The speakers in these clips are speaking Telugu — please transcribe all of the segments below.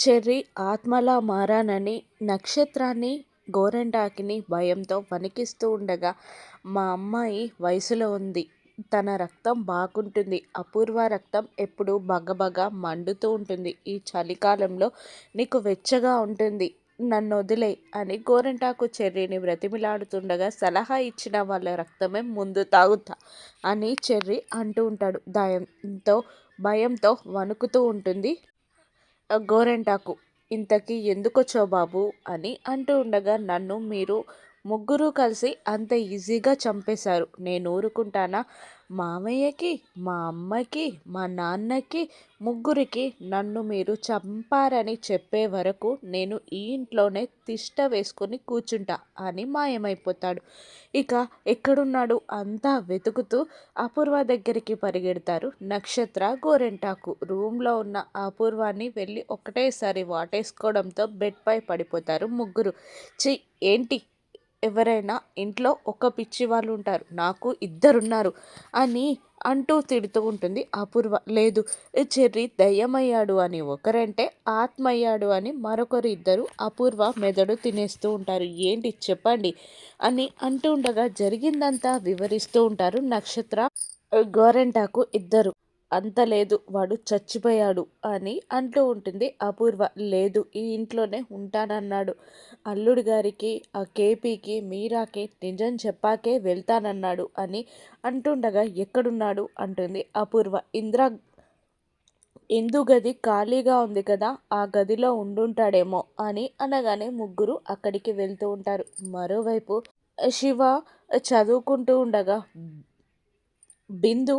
చెర్రి ఆత్మలా మారానని నక్షత్రాన్ని గోరింటాకుని భయంతో వణికిస్తూ ఉండగా మా అమ్మాయి వయసులో ఉంది. తన రక్తం బాగుంటుంది. అపూర్వ రక్తం ఎప్పుడు బగబగ మండుతూ ఉంటుంది. ఈ చలికాలంలో నీకు వెచ్చగా ఉంటుంది. నన్ను వదిలే అని గోరింటాకు చెర్రీని బ్రతిమిలాడుతుండగా సలహా ఇచ్చిన వాళ్ళ రక్తమే ముందు తాగుతా అని చెర్రీ అంటూ ఉంటాడు. దయంతో భయంతో వణుకుతూ ఉంటుంది. గోరెంటాకు ఇంతకీ ఎందుకొచ్చావు బాబు? అని అంటూ ఉండగా నన్ను మీరు ముగ్గురు కలిసి అంత ఈజీగా చంపేశారు. నేను ఊరుకుంటానా? మామయ్యకి మా అమ్మకి మా నాన్నకి ముగ్గురికి నన్ను మీరు చంపారని చెప్పే వరకు నేను ఈ ఇంట్లోనే తిష్ట వేసుకొని కూర్చుంటా అని మాయమైపోతాడు. ఇక ఎక్కడున్నాడు అంతా వెతుకుతూ అపూర్వ దగ్గరికి పరిగెడతారు నక్షత్ర గోరెంటాకు. రూమ్లో ఉన్న అపూర్వాన్ని వెళ్ళి ఒకటేసారి వాటేసుకోవడంతో బెడ్పై పడిపోతారు ముగ్గురు. చి ఏంటి? ఎవరైనా ఇంట్లో ఒక పిచ్చి వాళ్ళు ఉంటారు. నాకు ఇద్దరున్నారు అని అంటూ తిడుతూ ఉంటుంది అపూర్వ. లేదు చెర్రి దయ్యమయ్యాడు అని ఒకరంటే ఆత్మయ్యాడు అని మరొకరు ఇద్దరు అపూర్వ మెదడు తినేస్తూ ఉంటారు. ఏంటి చెప్పండి అని అంటూ ఉండగా జరిగిందంతా వివరిస్తూ ఉంటారు నక్షత్ర గోరెంటాకు ఇద్దరు. అంత లేదు వాడు చచ్చిపోయాడు అని అంటూ ఉంటుంది. అపూర్వ లేదు ఈ ఇంట్లోనే ఉంటానన్నాడు. అల్లుడి గారికి ఆ కేపీకి మీరాకి నిజం చెప్పాకే వెళ్తానన్నాడు అని అంటుండగా ఎక్కడున్నాడు అంటుంది అపూర్వ. ఇంద్ర ఇందు గది ఖాళీగా ఉంది కదా ఆ గదిలో ఉండుంటాడేమో అని అనగానే ముగ్గురు అక్కడికి వెళ్తూ ఉంటారు. మరోవైపు శివ చదువుకుంటూ ఉండగా బిందు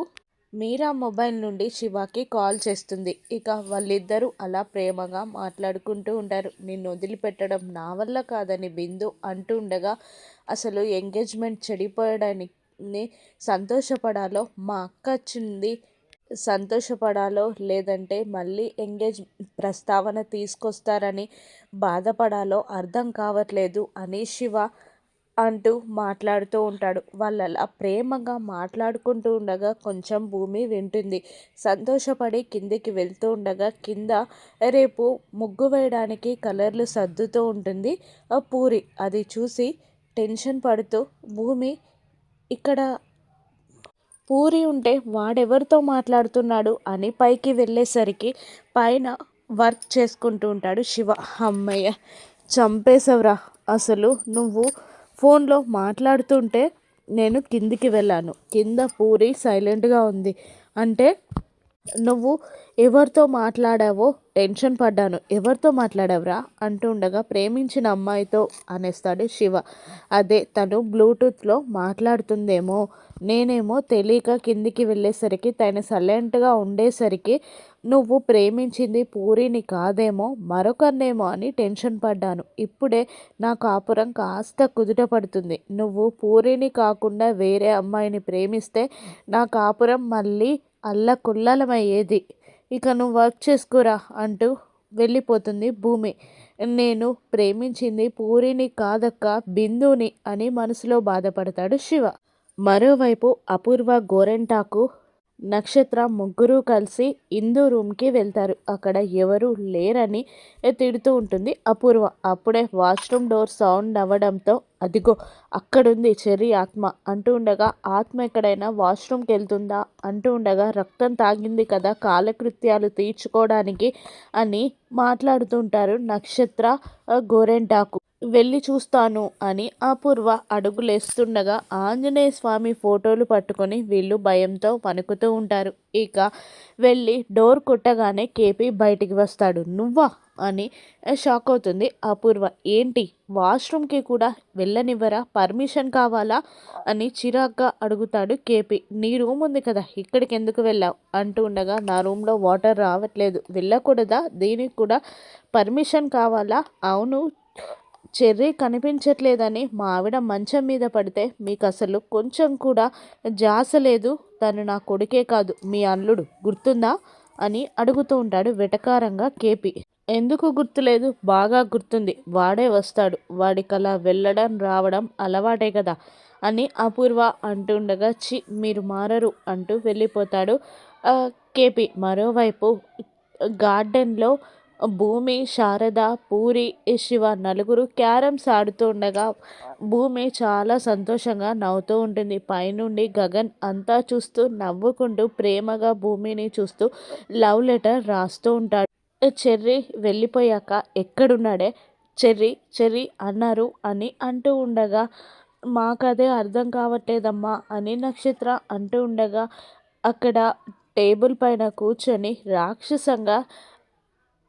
మీరా మొబైల్ నుండి శివాకి కాల్ చేస్తుంది. ఇక వాళ్ళిద్దరూ అలా ప్రేమగా మాట్లాడుకుంటూ ఉంటారు. నిన్ను వదిలిపెట్టడం నా వల్ల కాదని బిందు అంటూ ఉండగా అసలు ఎంగేజ్మెంట్ చెడిపోయడానికి సంతోషపడాలో మా అక్క వచ్చింది సంతోషపడాలో లేదంటే మళ్ళీ ఎంగేజ్ ప్రస్తావన తీసుకొస్తారని బాధపడాలో అర్థం కావట్లేదు అని శివ అంటూ మాట్లాడుతూ ఉంటాడు. వాళ్ళలా ప్రేమగా మాట్లాడుకుంటూ ఉండగా కొంచెం భూమి వింటుంది. సంతోషపడి కిందికి వెళ్తూ ఉండగా కింద రేపు ముగ్గు వేయడానికి కలర్లు సర్దుతూ ఉంటుంది. పూరి అది చూసి టెన్షన్ పడుతూ భూమి ఇక్కడ పూరి ఉంటే వాడెవరితో మాట్లాడుతున్నాడు? అని పైకి వెళ్ళేసరికి పైన వర్క్ చేసుకుంటూ ఉంటాడు శివ. అమ్మయ్య చంపేశవరా. అసలు నువ్వు ఫోన్లో మాట్లాడుతుంటే నేను కిందికి వెళ్ళాను. కింద పూరి సైలెంట్గా ఉంది. అంటే నువ్వు ఎవరితో మాట్లాడావో టెన్షన్ పడ్డాను. ఎవరితో మాట్లాడావురా? అంటూ ఉండగా ప్రేమించిన అమ్మాయితో అనేస్తాడు శివ. అదే తను బ్లూటూత్లో మాట్లాడుతుందేమో నేనేమో తెలియక కిందికి వెళ్ళేసరికి తను సైలెంట్గా ఉండేసరికి నువ్వు ప్రేమించింది పూరిని కాదేమో మరొకరినేమో అని టెన్షన్ పడ్డాను. ఇప్పుడే నా కాపురం కాస్త కుదుట పడుతుంది. నువ్వు పూరిని కాకుండా వేరే అమ్మాయిని ప్రేమిస్తే నా కాపురం మళ్ళీ అల్లకుల్లలమయ్యేది. ఇక నువ్వు వర్క్ చేసుకురా అంటూ వెళ్ళిపోతుంది భూమి. నేను ప్రేమించింది పూరిని కాదక్క బిందుని అని మనసులో బాధపడతాడు శివ. మరోవైపు అపూర్వ గోరెంటాకు నక్షత్ర ముగ్గురు కలిసి ఇందు రూమ్కి వెళ్తారు. అక్కడ ఎవరు లేరని తిడుతూ ఉంటుంది అపూర్వ. అప్పుడే వాష్రూమ్ డోర్ సౌండ్ అవ్వడంతో అదిగో అక్కడుంది చెర్రీ ఆత్మ. అంటూ ఉండగా ఆత్మ ఎక్కడైనా వాష్రూమ్కి వెళ్తుందా అంటూ ఉండగా రక్తం తాగింది కదా కాలకృత్యాలు తీర్చుకోవడానికి అని మాట్లాడుతుంటారు నక్షత్ర గోరెంటాకు. వెళ్ళి చూస్తాను అని అపూర్వ అడుగులేస్తుండగా ఆంజనేయ స్వామి ఫోటోలు పట్టుకొని వీళ్ళు భయంతో పనుకుతూ ఉంటారు. ఇక వెళ్ళి డోర్ కొట్టగానే కేపీ బయటికి వస్తాడు. నువ్వా? అని షాక్ అవుతుంది. అపూర్వ ఏంటి? వాష్రూమ్కి కూడా వెళ్ళనివ్వరా? పర్మిషన్ కావాలా? అని చిరాగ్గా అడుగుతాడు కేపీ. నీ రూమ్ ఉంది కదా ఇక్కడికి ఎందుకు వెళ్ళావు? అంటూ ఉండగా నా రూమ్లో వాటర్ రావట్లేదు. వెళ్ళకూడదా? దీనికి కూడా పర్మిషన్ కావాలా? అవును చెర్రీ కనిపించట్లేదని మా ఆవిడ మంచం మీద పడితే మీకు అసలు కొంచెం కూడా జాస లేదు. తను నా కొడుకే కాదు మీ అల్లుడు. గుర్తుందా? అని అడుగుతూ ఉంటాడు వెటకారంగా కేపీ. ఎందుకు గుర్తులేదు? బాగా గుర్తుంది. వాడే వస్తాడు. వాడికలా వెళ్ళడం రావడం అలవాటే కదా అని అపూర్వ అంటుండగా చి మీరు మారరు అంటూ వెళ్ళిపోతాడు. కేపి మరోవైపు గార్డెన్లో భూమి శారద పూరి శివ నలుగురు క్యారమ్స్ ఆడుతూ ఉండగా భూమి చాలా సంతోషంగా నవ్వుతూ ఉంటుంది. పైనుండి గగన్ అంతా చూస్తూ నవ్వుకుంటూ ప్రేమగా భూమిని చూస్తూ లవ్ లెటర్ రాస్తూ ఉంటాడు. చెర్రీ వెళ్ళిపోయాక ఎక్కడున్నాడే? చెర్రీ చెర్రీ అన్నారు అని అంటూ ఉండగా మాకదే అర్థం కావట్లేదమ్మా అని నక్షత్ర అంటూ ఉండగా అక్కడ టేబుల్ పైన కూర్చొని రాక్షసంగా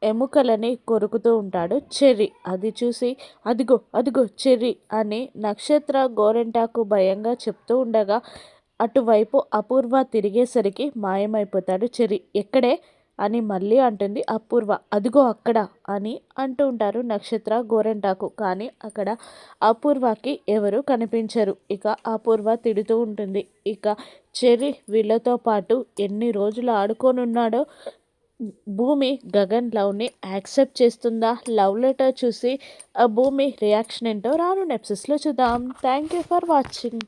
ఎముకలని కొరుకుతూ ఉంటాడు చెర్రీ. అది చూసి అదిగో అదిగో చెర్రీ అని నక్షత్ర గోరెంటాకు భయంగా చెప్తూ ఉండగా అటువైపు అపూర్వ తిరిగేసరికి మాయమైపోతాడు చెర్రీ. ఎక్కడే? అని మళ్ళీ అంటుంది అపూర్వ. అదిగో అక్కడ అని అంటూ ఉంటారు నక్షత్ర గోరెంటాకు. కానీ అక్కడ అపూర్వకి ఎవరు కనిపించరు. ఇక అపూర్వ తిడుతూ ఉంటుంది. ఇక చెర్రీ వీళ్ళతో పాటు ఎన్ని రోజులు ఆడుకోనున్నాడో భూమి గగన్ లవ్ని యాక్సెప్ట్ చేస్తుందా? లవ్ లెటర్ చూసి ఆ భూమి రియాక్షన్ ఏంటో రాను నెప్సెస్లో చూద్దాం. Thank you for watching.